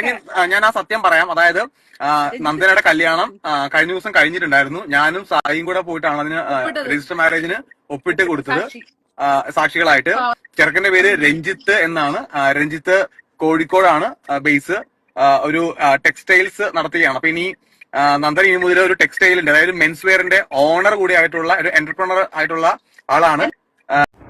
ഇനി ഞാൻ ആ സത്യം പറയാം. അതായത് നന്ദനയുടെ കല്യാണം കഴിഞ്ഞ ദിവസം കഴിഞ്ഞിട്ടുണ്ടായിരുന്നു. ഞാനും സായിയും കൂടെ പോയിട്ടാണ് അതിന് രജിസ്റ്റർ മാരേജിന് ഒപ്പിട്ട് കൊടുത്തത്. സാക്ഷികളായിട്ട്. ചെറുക്കന്റെ പേര് രഞ്ജിത്ത് എന്നാണ്. രഞ്ജിത്ത് കോഴിക്കോടാണ് ബേസ് ഒരു ടെക്സ്റ്റൈൽസ് നടത്തുകയാണ്. അപ്പൊ ഇനി നന്ദന ഇനി മുതൽ ഒരു ടെക്സ്റ്റൈൽ ഉണ്ട് അതായത് മെൻസ് വെയറിന്റെ ഓണർ കൂടി ആയിട്ടുള്ള ഒരു എന്റർപ്രണർ ആയിട്ടുള്ള ആളാണ്.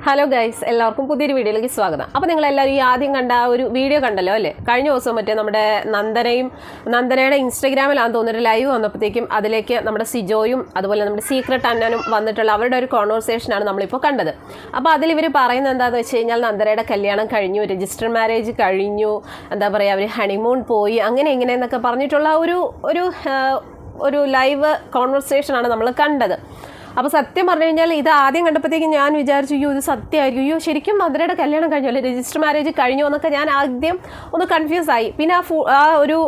ഹലോ ഗൈസ് എല്ലാവർക്കും പുതിയൊരു വീഡിയോയിലേക്ക് സ്വാഗതം. അപ്പോൾ നിങ്ങൾ എല്ലാവരും ഈ ആദ്യം കണ്ട ഒരു വീഡിയോ കണ്ടല്ലോ അല്ലേ? കഴിഞ്ഞ ദിവസം മറ്റേ നമ്മുടെ നന്ദനയും നന്ദനയുടെ ഇൻസ്റ്റഗ്രാമിലാണെന്ന് തോന്നുന്നൊരു ലൈവ് വന്നപ്പോഴത്തേക്കും അതിലേക്ക് നമ്മുടെ സിജോയും അതുപോലെ നമ്മുടെ സീക്രട്ട് അന്നനും വന്നിട്ടുള്ള അവരുടെ ഒരു കോൺവെർസേഷനാണ് നമ്മളിപ്പോൾ കണ്ടത്. അപ്പോൾ അതിൽ ഇവർ പറയുന്നത് എന്താണെന്ന് വെച്ച് കഴിഞ്ഞാൽ നന്ദനയുടെ കല്യാണം കഴിഞ്ഞു രജിസ്റ്റർ മാരേജ് കഴിഞ്ഞു എന്താ പറയുക അവർ ഹണിമൂൺ പോയി അങ്ങനെ ഇങ്ങനെ എന്നൊക്കെ പറഞ്ഞിട്ടുള്ള ഒരു ഒരു ഒരു ലൈവ് കോൺവെർസേഷനാണ് നമ്മൾ കണ്ടത്. അപ്പോൾ സത്യം പറഞ്ഞു കഴിഞ്ഞാൽ ഇത് ആദ്യം കണ്ടപ്പോഴത്തേക്കും ഞാൻ വിചാരിച്ചു അയ്യോ ഇത് സത്യമായിരിക്കും. അയ്യോ ശരിക്കും മധുരയുടെ കല്യാണം കഴിഞ്ഞു അല്ലെ? രജിസ്റ്റർ മാരേജ് കഴിഞ്ഞു എന്നൊക്കെ ഞാൻ ആദ്യം ഒന്ന് കൺഫ്യൂസ് ആയി. പിന്നെ ആ ഫു ആ ഒരു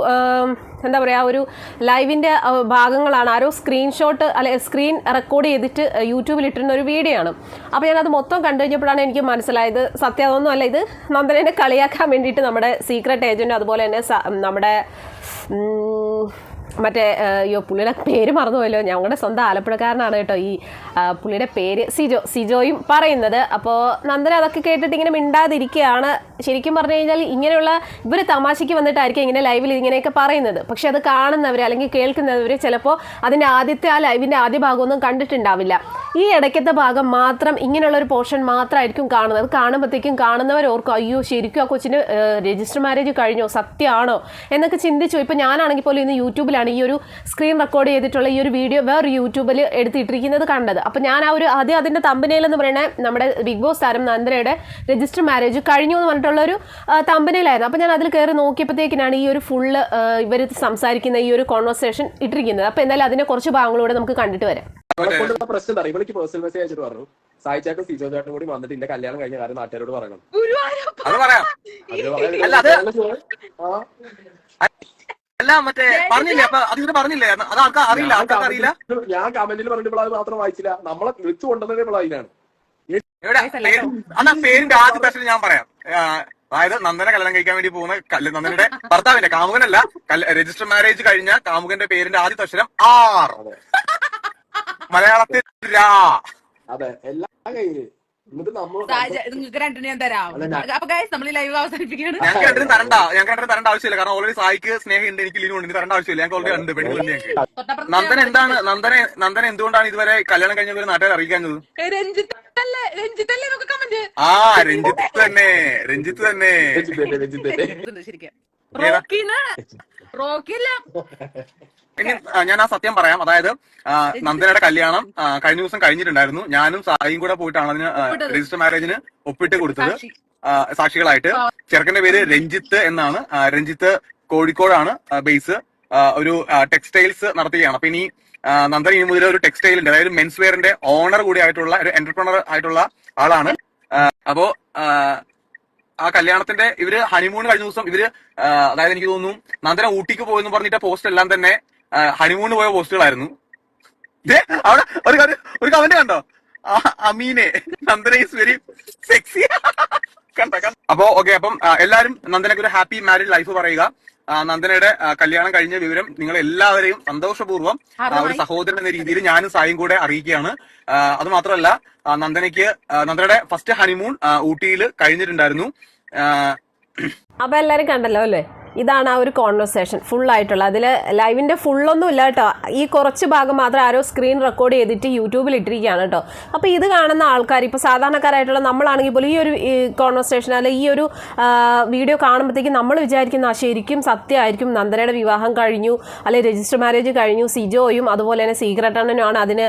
എന്താ പറയുക ഒരു ലൈവിന്റെ ഭാഗങ്ങളാണ്. ആരോ സ്ക്രീൻഷോട്ട് അല്ലെ സ്ക്രീൻ റെക്കോർഡ് ചെയ്തിട്ട് യൂട്യൂബിൽ ഇട്ടിരുന്ന ഒരു വീഡിയോ ആണ്. അപ്പോൾ ഞാനത് മൊത്തം കണ്ടു കഴിഞ്ഞപ്പോഴാണ് എനിക്ക് മനസ്സിലായത് സത്യം അതൊന്നും അല്ല. ഇത് നന്ദനെ കളിയാക്കാൻ വേണ്ടിയിട്ട് നമ്മുടെ സീക്രട്ട് ഏജന്റ് അതുപോലെ തന്നെ നമ്മുടെ മറ്റേ അയ്യോ പുള്ളിയുടെ പേര് മറന്നുപോയല്ലോ. ഞങ്ങളുടെ സ്വന്തം ആലപ്പുഴക്കാരനാണ് കേട്ടോ ഈ പുള്ളിയുടെ പേര് സിജോ സിജോയും പറയുന്നത്. അപ്പോൾ നന്ദന അതൊക്കെ കേട്ടിട്ട് ഇങ്ങനെ മിണ്ടാതിരിക്കുകയാണ് ശരിക്കും പറഞ്ഞു കഴിഞ്ഞാൽ ഇങ്ങനെയുള്ള ഇവർ തമാശയ്ക്ക് വന്നിട്ടായിരിക്കും ഇങ്ങനെ ലൈവിൽ ഇങ്ങനെയൊക്കെ പറയുന്നത്. പക്ഷെ അത് കാണുന്നവർ അല്ലെങ്കിൽ കേൾക്കുന്നവർ ചിലപ്പോൾ അതിന്റെ ആദ്യത്തെ ആ ലൈവിന്റെ ആദ്യ ഭാഗമൊന്നും കണ്ടിട്ടുണ്ടാവില്ല. ഈ ഇടയ്ക്കത്തെ ഭാഗം മാത്രം ഇങ്ങനെയുള്ള ഒരു പോർഷൻ മാത്രമായിരിക്കും കാണുന്നത്. അത് കാണുമ്പോഴത്തേക്കും കാണുന്നവർ ഓർക്കും അയ്യോ ശരിക്കും ആ കൊച്ചിന് രജിസ്റ്റർ മാരേജ് കഴിഞ്ഞോ? സത്യമാണോ എന്നൊക്കെ ചിന്തിച്ചു. ഇപ്പോൾ ഞാനാണെങ്കിൽ പോലും ഇന്ന് യൂട്യൂബിലാണ് ഈ ഒരു സ്ക്രീൻ റെക്കോർഡ് ചെയ്തിട്ടുള്ള ഈ ഒരു വീഡിയോ വേറെ യൂട്യൂബിൽ എടുത്തിട്ടിരിക്കുന്നത് കണ്ടത്. അപ്പോൾ ഞാൻ ആ ഒരു ആദ്യം അതിന്റെ തമ്പനയിൽ എന്ന് പറയുന്നത് നമ്മുടെ ബിഗ് ബോസ് താരം നന്ദനയുടെ രജിസ്റ്റർ മാരേജ് കഴിഞ്ഞു എന്ന് പറഞ്ഞിട്ടുള്ള ഒരു തമ്പനയിലായിരുന്നു അപ്പോൾ ഞാൻ അതിൽ കയറി നോക്കിയപ്പോഴത്തേക്കിനാണ് ഈ ഒരു ഫുള്ള് ഇവർ സംസാരിക്കുന്ന ഈ ഒരു കോൺവെർസേഷൻ ഇട്ടിരിക്കുന്നത്. അപ്പോൾ എന്തായാലും അതിനെ കുറച്ച് ഭാഗങ്ങളൂടെ നമുക്ക് കണ്ടിട്ട് വരാം. പ്രശ്നം എന്താ? ഇവൾക്ക് പേഴ്സണൽ മെസ്സേജ് അയച്ചിട്ട് പറഞ്ഞു. സായി ചാക്കും സിജോ ചാട്ടും കൂടി വന്നിട്ട് കല്യാണം കഴിഞ്ഞ കാര്യം നാട്ടുകാരോട് പറയണം. അത് പറയാം. അല്ല, മറ്റേ പറഞ്ഞില്ലേ? അപ്പൊ അതിങ്ങനെ പറഞ്ഞില്ലേ? അത് ആൾക്കാർ അറിയില്ല. ഞാൻ ആൾക്കാർക്ക് അറിയില്ല? കമന്റിൽ- ഞാൻ കമന്റിൽ പറഞ്ഞിട്ട് അത് മാത്രം വായിച്ചില്ല. നമ്മളെ വിളിച്ചു കൊണ്ടുവന്നതേ എവിടെ? അന്നാ പേരിന്റെ ആദ്യ പ്രശ്നം ഞാൻ പറയാം. അതായത് നന്ദന കല്യാണം കഴിക്കാൻ വേണ്ടി പോകുന്ന നന്ദനയുടെ ഭർത്താവിന്റെ കാമുകനല്ല രജിസ്റ്റർ മാരേജ് കഴിഞ്ഞ കാമുകന്റെ പേരിന്റെ ആദ്യത്തെ അക്ഷരം ആർ. അതെ. മലയാളത്തിൽ രാ. അതെ എല്ലാ നിങ്ങൾക്ക് രണ്ടിനും ഞാൻ തരാം. അപ്പൊ ഗൈസ് നമ്മൾ ലൈവ് അവസാനിപ്പിക്കുകയാണ്. ഞങ്ങൾക്ക് രണ്ടിനും തരണ്ട ഞങ്ങൾക്ക് രണ്ടിനും തരേണ്ട ആവശ്യമില്ല. കാരണം ഓൾറെഡി സായിക്ക് സ്നേഹമുണ്ട് എനിക്ക് ലീവ് ഉണ്ട് തരേണ്ട ആവശ്യമില്ല. ഞങ്ങൾക്ക് ഓൾറെഡി ഉണ്ട് പെണ്ണുങ്ങളുണ്ട് ഞങ്ങൾക്ക് നന്ദന എന്താണ് നന്ദന നന്ദന എന്തുകൊണ്ടാണ് ഇതുവരെ കല്യാണം കഴിഞ്ഞ ഒരു നാട്ടുകാർ അറിയിക്കാഞ്ഞത്? ആ രഞ്ജിത്ത് തന്നെ രഞ്ജിത്ത് തന്നെ. ശരിക്കും. റോക്കില്ല. ഇനി ആ, ഞാൻ ആ സത്യം പറയാം. അതായത് ആ, നന്ദനയുടെ കല്യാണം ആ, കഴിഞ്ഞ ദിവസം കഴിഞ്ഞിട്ടുണ്ടായിരുന്നു. ഞാനും സായിയും കൂടെ പോയിട്ടാണ് അതിന് ഒപ്പിട്ടത്. രജിസ്റ്റർ മാരേജിന് ഒപ്പിട്ട് കൊടുത്തത്. സാക്ഷി. ആ, സാക്ഷികളായിട്ട്. ചെറുക്കന്റെ പേര് രഞ്ജിത്ത് എന്നാണ്. ആ, രഞ്ജിത്ത് കോഴിക്കോടാണ് ആ, ബേസ് ആ, ഒരു ടെക്സ്റ്റൈൽസ് നടത്തുകയാണ്. അപ്പൊ ഇനി ആ, നന്ദന ഇനി മുതൽ ഒരു ടെക്സ്റ്റൈലിന്റെ അതായത് മെൻസ് വെയറിന്റെ ഓണർ കൂടി ആയിട്ടുള്ള ഒരു എന്റർപ്രണർ ആയിട്ടുള്ള ആളാണ്. അപ്പോ ആ, കല്യാണത്തിന്റെ ഇവർ ഹണിമൂൺ കഴിഞ്ഞ ദിവസം ഇവർ അതായത് എനിക്ക് തോന്നുന്നു നന്ദന ഊട്ടിക്ക് പോയെന്ന് പറഞ്ഞിട്ട് പോസ്റ്റ് എല്ലാം തന്നെ ഹണിമൂൺ പോയ പോസ്റ്റുകളായിരുന്നു അവിടെ ഒരു ഒരു കമന്റ് കണ്ടോ അമീനെ നന്ദന ഈസ് വെരി സെക്സി. അപ്പോ ഓക്കെ അപ്പം ആ, എല്ലാരും നന്ദനക്ക് ഒരു ഹാപ്പി മാരീഡ് ലൈഫ് പറയുക. നന്ദനയുടെ കല്യാണം കഴിഞ്ഞ വിവരം നിങ്ങൾ എല്ലാവരെയും സന്തോഷപൂർവം ഒരു സഹോദരൻ എന്ന രീതിയിൽ ഞാനും സായും കൂടെ അറിയിക്കുകയാണ്. അത് മാത്രമല്ല നന്ദനയ്ക്ക് നന്ദനയുടെ ഫസ്റ്റ് ഹണിമൂൺ ഊട്ടിയിൽ കഴിഞ്ഞിട്ടുണ്ടായിരുന്നു. അപ്പൊ എല്ലാരും എല്ലാവരും കണ്ടല്ലോ അല്ലേ? ഇതാണ് ആ ഒരു കോൺവെർസേഷൻ ഫുള്ളായിട്ടുള്ള അതിൽ ലൈവിന്റെ ഫുള്ളൊന്നും ഇല്ല കേട്ടോ. ഈ കുറച്ച് ഭാഗം മാത്രം ആരോ സ്ക്രീൻ റെക്കോർഡ് ചെയ്തിട്ട് യൂട്യൂബിൽ ഇട്ടിരിക്കുകയാണ് കേട്ടോ. അപ്പോൾ ഇത് കാണുന്ന ആൾക്കാർ ഇപ്പോൾ സാധാരണക്കാരായിട്ടുള്ള നമ്മളാണെങ്കിൽ പോലും ഈ ഒരു കോൺവെർസേഷൻ അല്ലെ ഈ ഒരു വീഡിയോ കാണുമ്പോഴത്തേക്കും നമ്മൾ വിചാരിക്കുന്ന ശരിക്കും സത്യമായിരിക്കും. നന്ദനയുടെ വിവാഹം കഴിഞ്ഞു അല്ലെ രജിസ്റ്റർ മാരേജ് കഴിഞ്ഞു സിജോയും അതുപോലെ തന്നെ സീക്രട്ടണ്ണനുമാണ് അതിന്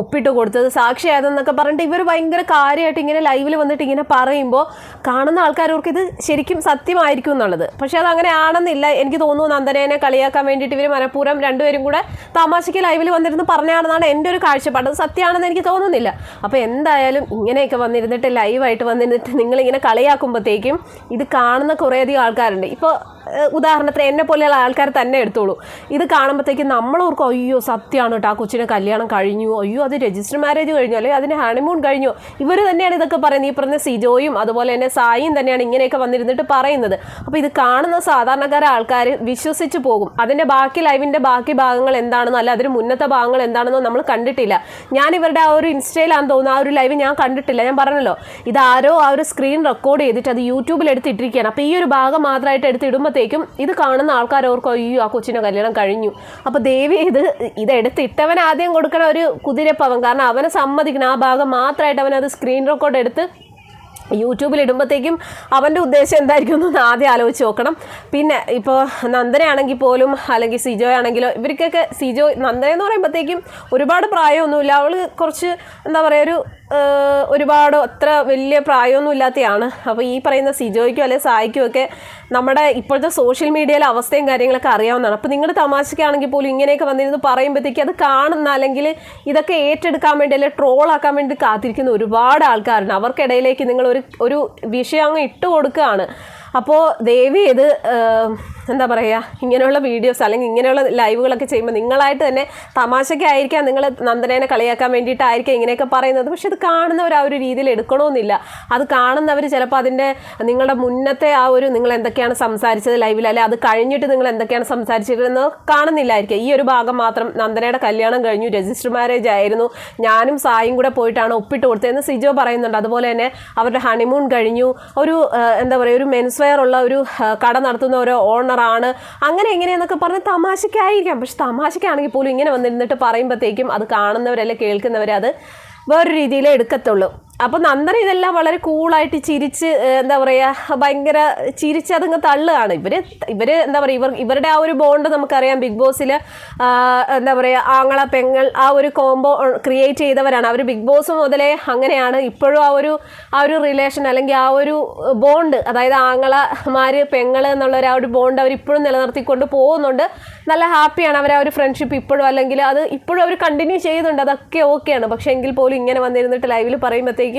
ഒപ്പിട്ട് കൊടുത്തത്. സാക്ഷിയായതെന്നൊക്കെ പറഞ്ഞിട്ട് ഇവർ ഭയങ്കര കാര്യമായിട്ട് ഇങ്ങനെ ലൈവിൽ വന്നിട്ട് ഇങ്ങനെ പറയുമ്പോൾ കാണുന്ന ആൾക്കാർക്ക് ഇത് ശരിക്കും സത്യമായിരിക്കും എന്നുള്ളത്. പക്ഷേ അത് അങ്ങനെ ആണെന്നില്ല. എനിക്ക് തോന്നുന്നു നന്ദനേനെ കളിയാക്കാൻ വേണ്ടിയിട്ട് ഇവർ മനഃപൂർവം രണ്ടുപേരും കൂടെ തമാശയ്ക്ക് ലൈവിൽ വന്നിരുന്ന് പറഞ്ഞാണെന്നാണ് എന്റെ ഒരു കാഴ്ചപ്പാട്. അത് സത്യമാണെന്ന് എനിക്ക് തോന്നുന്നില്ല. അപ്പോൾ എന്തായാലും ഇങ്ങനെയൊക്കെ വന്നിരുന്നിട്ട് ലൈവായിട്ട് വന്നിരുന്നിട്ട് നിങ്ങളിങ്ങനെ കളിയാക്കുമ്പോഴത്തേക്കും ഇത് കാണുന്ന കുറേയധികം ആൾക്കാരുണ്ട്. ഇപ്പോൾ ഉദാഹരണത്തിന് എന്നെ പോലെയുള്ള ആൾക്കാർ തന്നെ എടുത്തോളൂ. ഇത് കാണുമ്പോഴത്തേക്കും നമ്മൾ ഓർക്കും അയ്യോ സത്യമാണ് കേട്ടോ ആ കൊച്ചിനെ കല്യാണം കഴിഞ്ഞു. അയ്യോ അത് രജിസ്റ്റർ മാരേജ് കഴിഞ്ഞു. അല്ലെങ്കിൽ അതിന് ഹണിമൂൺ കഴിഞ്ഞു. ഇവർ തന്നെയാണ് ഇതൊക്കെ പറയുന്നത്. ഈ പറഞ്ഞ സിജോയും അതുപോലെ തന്നെ സായിയും തന്നെയാണ് ഇങ്ങനെയൊക്കെ വന്നിരുന്നിട്ട് പറയുന്നത്. അപ്പോൾ ഇത് കാണുന്ന സാ സാധാരണക്കാര ആൾക്കാർ വിശ്വസിച്ച് പോകും. അതിന്റെ ബാക്കി ലൈവിന്റെ ബാക്കി ഭാഗങ്ങൾ എന്താണെന്നോ അല്ല അതിന് മുന്നത്തെ ഭാഗങ്ങൾ എന്താണെന്നോ നമ്മൾ കണ്ടിട്ടില്ല. ഞാൻ ഇവരുടെ ആ ഒരു ഇൻസ്റ്റയിലാണെന്ന് തോന്നുന്നു ആ ഒരു ലൈവ് ഞാൻ കണ്ടിട്ടില്ല. ഞാൻ പറഞ്ഞല്ലോ ഇത് ആരോ ആ ഒരു സ്ക്രീൻ റെക്കോർഡ് ചെയ്തിട്ട് അത് യൂട്യൂബിൽ എടുത്തിട്ടിരിക്കുകയാണ്. അപ്പോൾ ഈ ഒരു ഭാഗം മാത്രമായിട്ട് എടുത്തിടുമ്പോഴത്തേക്കും ഇത് കാണുന്ന ആൾക്കാർ ഓർക്കും അയ്യോ ആ കൊച്ചിന്റെ കല്യാണം കഴിഞ്ഞു. അപ്പോൾ ദേവി ഇത് ഇത് എടുത്തിട്ടവൻ ആദ്യം കൊടുക്കണ ഒരു കുതിരപ്പവൻ കാരണം അവനെ സമ്മതിക്കണം ആ ഭാഗം മാത്രമായിട്ട് അവൻ അത് സ്ക്രീൻ റെക്കോർഡ് എടുത്ത് യൂട്യൂബിൽ ഇടുമ്പോഴത്തേക്കും അവന്റെ ഉദ്ദേശം എന്തായിരിക്കും എന്നൊന്ന് ആദ്യം ആലോചിച്ച് നോക്കണം. പിന്നെ ഇപ്പോൾ നന്ദനയാണെങ്കിൽ പോലും അല്ലെങ്കിൽ സിജോ ആണെങ്കിലോ ഇവർക്കൊക്കെ സിജോ നന്ദന എന്ന് പറയുമ്പോഴത്തേക്കും ഒരുപാട് പ്രായമൊന്നുമില്ല. അവൾ കുറച്ച് എന്താ പറയുക ഒരു ഒരുപാട് അത്ര വലിയ പ്രായമൊന്നും ഇല്ലാത്തതാണ് അപ്പോൾ ഈ പറയുന്ന സിജോയ്ക്കും അല്ലെങ്കിൽ സായിക്കും ഒക്കെ നമ്മുടെ ഇപ്പോഴത്തെ സോഷ്യൽ മീഡിയയിലെ അവസ്ഥയും കാര്യങ്ങളൊക്കെ അറിയാവുന്നതാണ്. അപ്പോൾ നിങ്ങൾ തമാശക്കാണെങ്കിൽ പോലും ഇങ്ങനെയൊക്കെ വന്നിരുന്ന് പറയുമ്പോഴത്തേക്ക് അത് കാണുന്ന അല്ലെങ്കിൽ ഇതൊക്കെ ഏറ്റെടുക്കാൻ വേണ്ടി അല്ലെങ്കിൽ ട്രോളാക്കാൻ വേണ്ടി കാത്തിരിക്കുന്ന ഒരുപാട് ആൾക്കാരുണ്ട്. അവർക്കിടയിലേക്ക് നിങ്ങൾ ഒരു ഒരു വിഷയം അങ്ങ് ഇട്ട് കൊടുക്കുകയാണ്. അപ്പോൾ ദേവി ഇത് എന്താ പറയുക ഇങ്ങനെയുള്ള വീഡിയോസ് അല്ലെങ്കിൽ ഇങ്ങനെയുള്ള ലൈവുകളൊക്കെ ചെയ്യുമ്പോൾ നിങ്ങളായിട്ട് തന്നെ തമാശയ്ക്കായിരിക്കാം നിങ്ങൾ നന്ദനേനെ കളിയാക്കാൻ വേണ്ടിയിട്ടായിരിക്കാം ഇങ്ങനെയൊക്കെ പറയുന്നത്. പക്ഷെ ഇത് കാണുന്നവർ ആ ഒരു രീതിയിൽ എടുക്കണമെന്നില്ല അത് കാണുന്നവർ ചിലപ്പോൾ അതിന്റെ നിങ്ങളുടെ മുന്നത്തെ ആ ഒരു നിങ്ങൾ എന്തൊക്കെയാണ് സംസാരിച്ചത് ലൈവിൽ അല്ലെ അത് കഴിഞ്ഞിട്ട് നിങ്ങൾ എന്തൊക്കെയാണ് സംസാരിച്ചിരുന്നത്? കാണുന്നില്ലായിരിക്കും. ഈ ഒരു ഭാഗം മാത്രം നന്ദനയുടെ കല്യാണം കഴിഞ്ഞു രജിസ്റ്റർ മാരേജ് ആയിരുന്നു. ഞാനും സായും കൂടെ പോയിട്ടാണ് ഒപ്പിട്ട് കൊടുത്തതെന്ന് സിജോ പറയുന്നുണ്ട്. അതുപോലെ തന്നെ അവരുടെ ഹണിമൂൺ കഴിഞ്ഞു. ഒരു എന്താ പറയുക ഒരു മെൻസ്വെയർ ഉള്ള ഒരു കട നടത്തുന്ന ഒരു ഓണറാണ് അങ്ങനെ എങ്ങനെയെന്നൊക്കെ പറഞ്ഞ് തമാശയ്ക്കായിരിക്കാം പക്ഷെ തമാശയ്ക്കാണെങ്കിൽ പോലും ഇങ്ങനെ വന്നിരുന്നിട്ട് പറയുമ്പോഴത്തേക്കും അത് കാണുന്നവരല്ല കേൾക്കുന്നവരെ അത് വേറൊരു രീതിയിലേ എടുക്കത്തുള്ളൂ. അപ്പോൾ നന്ദന ഇതെല്ലാം വളരെ കൂളായിട്ട് ചിരിച്ച് എന്താ പറയാ ഭയങ്കര ചിരിച്ച് അതങ്ങ് തള്ളുകയാണ്. ഇവർ ഇവർ എന്താ പറയുക ഇവർ ഇവരുടെ ആ ഒരു ബോണ്ട് നമുക്കറിയാം. ബിഗ് ബോസിൽ എന്താ പറയാ ആങ്ങള പെങ്ങൾ ആ ഒരു കോംബോ ക്രിയേറ്റ് ചെയ്തവരാണ്. അവർ ബിഗ് ബോസ് മുതലേ അങ്ങനെയാണ്. ഇപ്പോഴും ആ ഒരു ആ ഒരു റിലേഷൻ അല്ലെങ്കിൽ ആ ഒരു ബോണ്ട് അതായത് ആങ്ങളമാര് പെങ്ങൾ എന്നുള്ള ആ ഒരു ബോണ്ട് അവർ ഇപ്പോഴും നിലനിർത്തിക്കൊണ്ട് പോകുന്നുണ്ട്. നല്ല ഹാപ്പിയാണ് അവർ ആ ഒരു ഫ്രണ്ട്ഷിപ്പ് ഇപ്പോഴും. അല്ലെങ്കിൽ അത് ഇപ്പോഴും അവർ കണ്ടിന്യൂ ചെയ്യുന്നുണ്ട്. അതൊക്കെ ഓക്കെയാണ് പക്ഷേ എങ്കിൽ പോലും ഇങ്ങനെ വന്നിരുന്നിട്ട് ലൈവിൽ പറയുമ്പോഴത്തേക്കും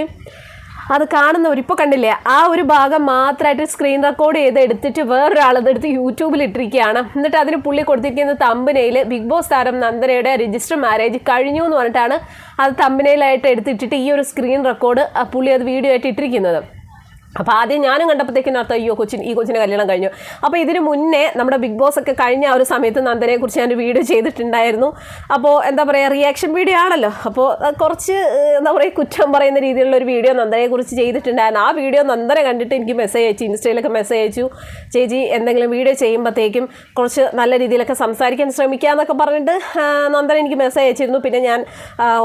അത് കാണുന്നവർ ഇപ്പോൾ കണ്ടില്ലേ ആ ഒരു ഭാഗം മാത്രമായിട്ട് സ്ക്രീൻ റെക്കോർഡ് ചെയ്ത് എടുത്തിട്ട് വേറൊരാളത് എടുത്ത് യൂട്യൂബിൽ ഇട്ടിരിക്കുകയാണ്. എന്നിട്ട് അതിന് പുള്ളി കൊടുത്തിരിക്കുന്ന തമ്പനയിൽ ബിഗ് ബോസ് താരം നന്ദനയുടെ രജിസ്റ്റർ മാരേജ് കഴിഞ്ഞു എന്ന് പറഞ്ഞിട്ടാണ് അത് തമ്പനയിലായിട്ട് എടുത്തിട്ടിട്ട് ഈ ഒരു സ്ക്രീൻ റെക്കോർഡ് പുള്ളി അത് വീഡിയോ ആയിട്ട് ഇട്ടിരിക്കുന്നത്. അപ്പോൾ ആദ്യം ഞാനും കണ്ടപ്പോഴത്തേക്കും അർത്ഥം അയ്യോ കൊച്ചിൻ ഈ കൊച്ചിന്റെ കല്യാണം കഴിഞ്ഞു. അപ്പോൾ ഇതിന് മുന്നേ നമ്മുടെ ബിഗ് ബോസ് ഒക്കെ കഴിഞ്ഞ ഒരു സമയത്ത് നന്ദനെക്കുറിച്ച് ഞാൻ വീഡിയോ ചെയ്തിട്ടുണ്ടായിരുന്നു. അപ്പോൾ എന്താ പറയുക റിയാക്ഷൻ വീഡിയോ ആണല്ലോ. അപ്പോൾ കുറച്ച് എന്താ പറയുക കുറ്റം പറയുന്ന രീതിയിലുള്ള ഒരു വീഡിയോ നന്ദനെക്കുറിച്ച് ചെയ്തിട്ടുണ്ടായിരുന്നു. ആ വീഡിയോ നന്ദന കണ്ടിട്ട് എനിക്ക് മെസ്സേജ് അയച്ചു ഇൻസ്റ്റയിലൊക്കെ മെസ്സേജ് അയച്ചു. ചേച്ചി എന്തെങ്കിലും വീഡിയോ ചെയ്യുമ്പോഴത്തേക്കും കുറച്ച് നല്ല രീതിയിലൊക്കെ സംസാരിക്കാൻ ശ്രമിക്കുക എന്നൊക്കെ പറഞ്ഞിട്ട് നന്ദന എനിക്ക് മെസ്സേജ് അയച്ചിരുന്നു. പിന്നെ ഞാൻ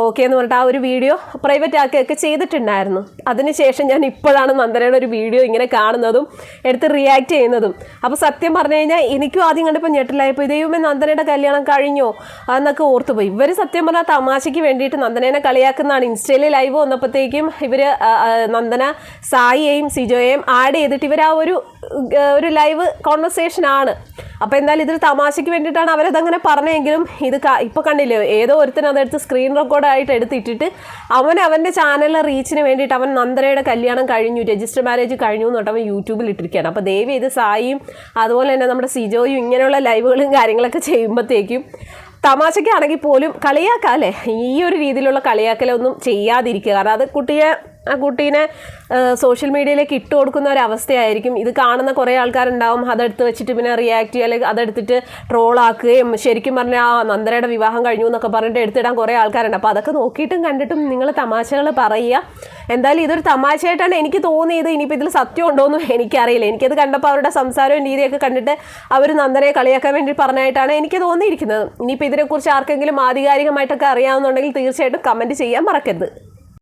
ഓക്കെ എന്ന് പറഞ്ഞിട്ട് ആ ഒരു വീഡിയോ പ്രൈവറ്റ് ആക്കുകയൊക്കെ ചെയ്തിട്ടുണ്ടായിരുന്നു. അതിനുശേഷം ഞാൻ ഇപ്പോഴാണ് നന്ദനയുടെ ഒരു വീഡിയോ ഇങ്ങനെ കാണുന്നതും എടുത്ത് റിയാക്ട് ചെയ്യുന്നതും. അപ്പോൾ സത്യം പറഞ്ഞു കഴിഞ്ഞാൽ എനിക്കും ആദ്യം കണ്ടപ്പോൾ ഞെട്ടിലായപ്പോൾ ദൈവമേ നന്ദനയുടെ കല്യാണം കഴിഞ്ഞോ? എന്നൊക്കെ ഓർത്തു പോയി ഇവർ സത്യം പറഞ്ഞാൽ തമാശയ്ക്ക് വേണ്ടിയിട്ട് നന്ദനേനെ കളിയാക്കുന്നതാണ്. ഇൻസ്റ്റയിൽ ലൈവ് വന്നപ്പോഴത്തേക്കും ഇവർ നന്ദന സായിയെയും സിജോയെയും ആഡ് ചെയ്തിട്ട് ഇവർ ആ ഒരു ഒരു ലൈവ് കോൺവെർസേഷൻ ആണ്. അപ്പോൾ എന്തായാലും ഇതൊരു തമാശയ്ക്ക് വേണ്ടിയിട്ടാണ് അവരതങ്ങനെ പറഞ്ഞെങ്കിലും ഇത് ഇപ്പോൾ കണ്ടില്ലേ ഏതോ ഒരുത്തൻ അതെടുത്ത് സ്ക്രീൻ റെക്കോർഡായിട്ട് എടുത്തിട്ടിട്ട് അവൻ അവന്റെ ചാനലിലെ റീച്ചിന് വേണ്ടിയിട്ട് അവൻ നന്ദനയുടെ കല്യാണം കഴിഞ്ഞു. രജിസ്റ്റർ മാരേജ് കഴിഞ്ഞു എന്ന് പറഞ്ഞിട്ട് യൂട്യൂബിൽ ഇട്ടിരിക്കുകയാണ്. അപ്പോൾ ദയവ് ഇത് സായിയും അതുപോലെ തന്നെ നമ്മുടെ സിജോയും ഇങ്ങനെയുള്ള ലൈവുകളും കാര്യങ്ങളൊക്കെ ചെയ്യുമ്പോഴത്തേക്കും തമാശയ്ക്കാണെങ്കിൽ പോലും കളിയാക്കാം അല്ലേ? ഈ ഒരു രീതിയിലുള്ള കളിയാക്കലൊന്നും ചെയ്യാതിരിക്കുക. കാരണം അത് കുട്ടിയെ ആ കുട്ടീനെ സോഷ്യൽ മീഡിയയിലേക്ക് ഇട്ട് കൊടുക്കുന്ന ഒരു അവസ്ഥയായിരിക്കും ഇത് കാണുന്ന കുറേ ആൾക്കാരുണ്ടാവും അതെടുത്ത് വെച്ചിട്ട് പിന്നെ റിയാക്ട് ചെയ്യുക അല്ലെങ്കിൽ അതെടുത്തിട്ട് ട്രോളാക്കുകയും ശരിക്കും പറഞ്ഞാൽ ആ നന്ദരയുടെ വിവാഹം കഴിഞ്ഞു എന്നൊക്കെ പറഞ്ഞിട്ട് എടുത്തിടാൻ കുറേ ആൾക്കാരുണ്ട്. അപ്പോൾ അതൊക്കെ നോക്കിയിട്ടും കണ്ടിട്ടും നിങ്ങൾ തമാശകൾ പറയുക. എന്തായാലും ഇതൊരു തമാശയായിട്ടാണ് എനിക്ക് തോന്നിയത്. ഇനിയിപ്പോൾ ഇതിൽ സത്യം ഉണ്ടോ എന്നും എനിക്കറിയില്ല. എനിക്കത് കണ്ടപ്പോൾ അവരുടെ സംസാരവും രീതിയൊക്കെ കണ്ടിട്ട് അവർ നന്ദനയെ കളിയാക്കാൻ വേണ്ടി പറഞ്ഞായിട്ടാണ് എനിക്ക് തോന്നിയിരിക്കുന്നത്. ഇനിയിപ്പോൾ ഇതിനെക്കുറിച്ച് ആർക്കെങ്കിലും ആധികാരികമായിട്ടൊക്കെ അറിയാവുന്നുണ്ടെങ്കിൽ തീർച്ചയായിട്ടും കമന്റ് ചെയ്യാൻ മറക്കരുത്.